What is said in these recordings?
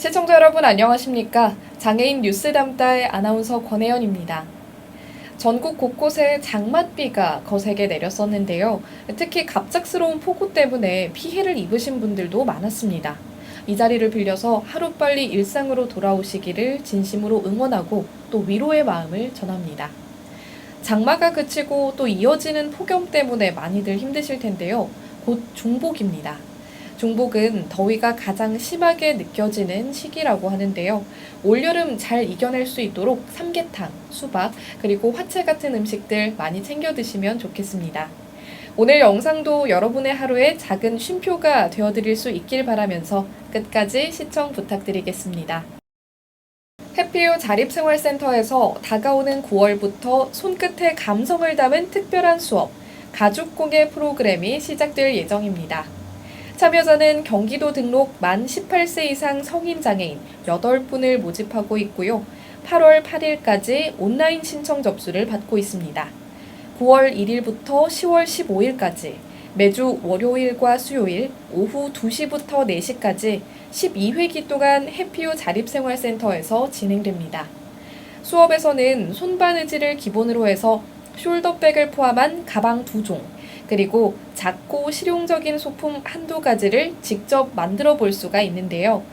시청자 여러분 안녕하십니까? 장애인 뉴스 담다의 아나운서 권혜연입니다. 전국 곳곳에 장맛비가 거세게 내렸었는데요. 특히 갑작스러운 폭우 때문에 피해를 입으신 분들도 많았습니다. 이 자리를 빌려서 하루빨리 일상으로 돌아오시기를 진심으로 응원하고 또 위로의 마음을 전합니다. 장마가 그치고 또 이어지는 폭염 때문에 많이들 힘드실 텐데요. 곧 중복입니다. 중복은 더위가 가장 심하게 느껴지는 시기라고 하는데요. 올여름 잘 이겨낼 수 있도록 삼계탕, 수박, 그리고 화채 같은 음식들 많이 챙겨 드시면 좋겠습니다. 오늘 영상도 여러분의 하루에 작은 쉼표가 되어드릴 수 있길 바라면서 끝까지 시청 부탁드리겠습니다. 해피유 자립생활센터에서 다가오는 9월부터 손끝에 감성을 담은 특별한 수업, 가죽공예 프로그램이 시작될 예정입니다. 참여자는 경기도 등록 만 18세 이상 성인 장애인 8분을 모집하고 있고요. 8월 8일까지 온라인 신청 접수를 받고 있습니다. 9월 1일부터 10월 15일까지 매주 월요일과 수요일 오후 2시부터 4시까지 12회기 동안 해피유 자립생활센터에서 진행됩니다. 수업에서는 손바느질을 기본으로 해서 숄더백을 포함한 가방 2종, 그리고 작고 실용적인 소품 한두 가지를 직접 만들어 볼 수가 있는데요.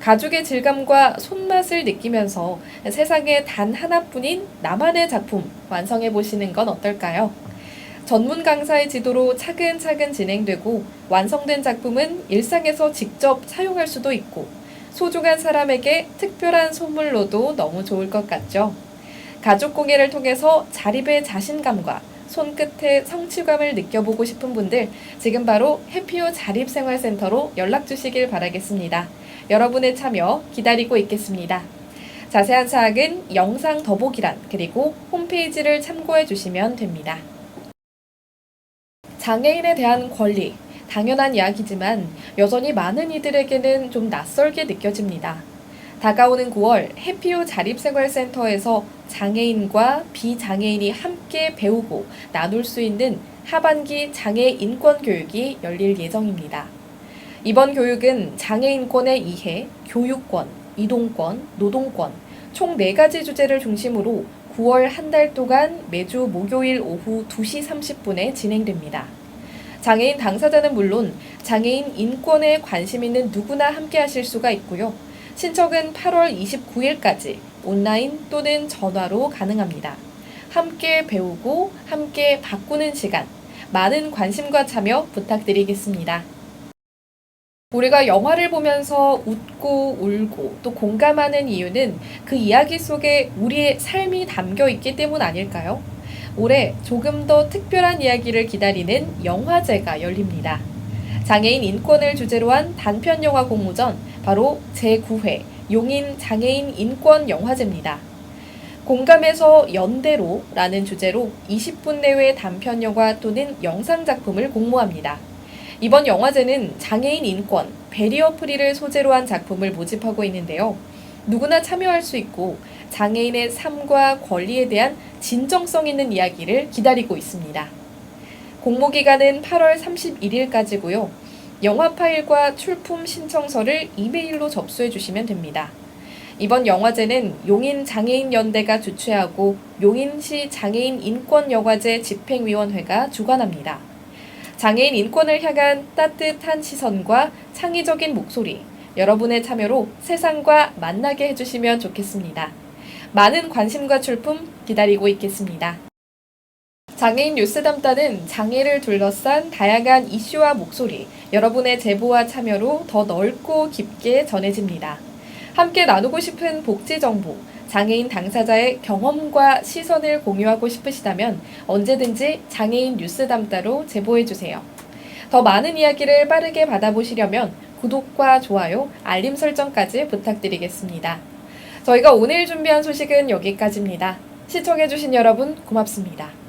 가죽의 질감과 손맛을 느끼면서 세상에 단 하나뿐인 나만의 작품 완성해 보시는 건 어떨까요? 전문 강사의 지도로 차근차근 진행되고 완성된 작품은 일상에서 직접 사용할 수도 있고 소중한 사람에게 특별한 선물로도 너무 좋을 것 같죠? 가죽 공예를 통해서 자립의 자신감과 손끝의 성취감을 느껴보고 싶은 분들 지금 바로 해피오 자립생활센터로 연락 주시길 바라겠습니다. 여러분의 참여 기다리고 있겠습니다. 자세한 사항은 영상 더보기란 그리고 홈페이지를 참고해 주시면 됩니다. 장애인에 대한 권리, 당연한 이야기지만 여전히 많은 이들에게는 좀 낯설게 느껴집니다. 다가오는 9월 해피오 자립생활센터에서 장애인과 비장애인이 함께 배우고 나눌 수 있는 하반기 장애 인권 교육이 열릴 예정입니다. 이번 교육은 장애인권의 이해, 교육권, 이동권, 노동권 총 4가지 주제를 중심으로 9월 한 달 동안 매주 목요일 오후 2시 30분에 진행됩니다. 장애인 당사자는 물론 장애인 인권에 관심 있는 누구나 함께 하실 수가 있고요. 신청은 8월 29일까지 온라인 또는 전화로 가능합니다. 함께 배우고 함께 바꾸는 시간, 많은 관심과 참여 부탁드리겠습니다. 우리가 영화를 보면서 웃고 울고 또 공감하는 이유는 그 이야기 속에 우리의 삶이 담겨 있기 때문 아닐까요? 올해 조금 더 특별한 이야기를 기다리는 영화제가 열립니다. 장애인 인권을 주제로 한 단편 영화 공모전 바로 제9회 용인 장애인 인권 영화제입니다. 공감에서 연대로 라는 주제로 20분 내외 단편 영화 또는 영상 작품을 공모합니다. 이번 영화제는 장애인 인권, 베리어 프리를 소재로 한 작품을 모집하고 있는데요. 누구나 참여할 수 있고 장애인의 삶과 권리에 대한 진정성 있는 이야기를 기다리고 있습니다. 공모 기간은 8월 31일까지고요. 영화 파일과 출품 신청서를 이메일로 접수해 주시면 됩니다. 이번 영화제는 용인 장애인 연대가 주최하고 용인시 장애인 인권 영화제 집행위원회가 주관합니다. 장애인 인권을 향한 따뜻한 시선과 창의적인 목소리, 여러분의 참여로 세상과 만나게 해주시면 좋겠습니다. 많은 관심과 출품 기다리고 있겠습니다. 장애인 뉴스 담다는 장애를 둘러싼 다양한 이슈와 목소리, 여러분의 제보와 참여로 더 넓고 깊게 전해집니다. 함께 나누고 싶은 복지 정보, 장애인 당사자의 경험과 시선을 공유하고 싶으시다면 언제든지 장애인 뉴스 담다로 제보해 주세요. 더 많은 이야기를 빠르게 받아보시려면 구독과 좋아요, 알림 설정까지 부탁드리겠습니다. 저희가 오늘 준비한 소식은 여기까지입니다. 시청해주신 여러분 고맙습니다.